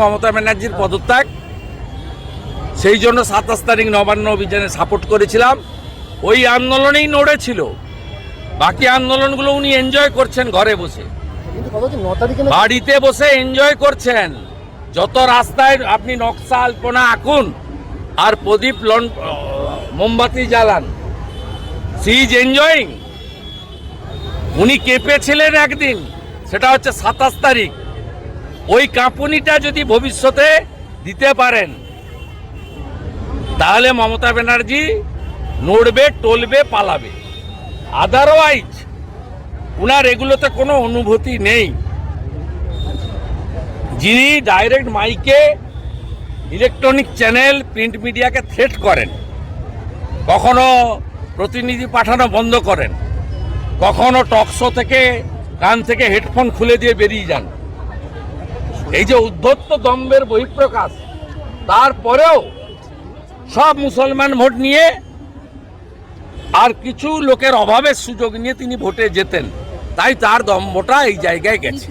মমতা ব্যানার্জির পদত্যাগ। সেই জন্য সাতাশ তারিখ নবান্ন অভিযানে সাপোর্ট করেছিলাম। ওই আন্দোলনেই নড়েছিল। বাকি আন্দোলনগুলো উনি এনজয় করছেন ঘরে বসে। বাড়িতে বসে এনজয় করছেন। যত রাস্তায় আপনি নকশা আলপনা আঁকুন আর প্রদীপ লন মোমবাতি জ্বালান সি ইজ এনজয়িং উনি কেঁপেছিলেন একদিন সেটা হচ্ছে সাতাশ তারিখ। ওই কাঁপুনিটা যদি ভবিষ্যতে দিতে পারেন, তাহলে মমতা ব্যানার্জি নড়বে, টলবে, পালাবে। আদারওয়াইজ ওনার এগুলোতে কোনো অনুভূতি নেই। যিনি ডাইরেক্ট মাইকে ইলেকট্রনিক চ্যানেল প্রিন্ট মিডিয়াকে থ্রেট করেন, কখনো প্রতিনিধি পাঠানো বন্ধ করেন, কখনো টকশো থেকে, কান থেকে হেডফোন খুলে দিয়ে বেরিয়ে যান। এই যে উদ্ধত্ত দম্বের বহিঃপ্রকাশ, তারপরেও সব মুসলমান ভোট নিয়ে আর কিছু লোকের অভাবের সুযোগ নিয়ে তিনি ভোটে যেতেন। তাই তার দম্ভটা এই জায়গায় গেছে।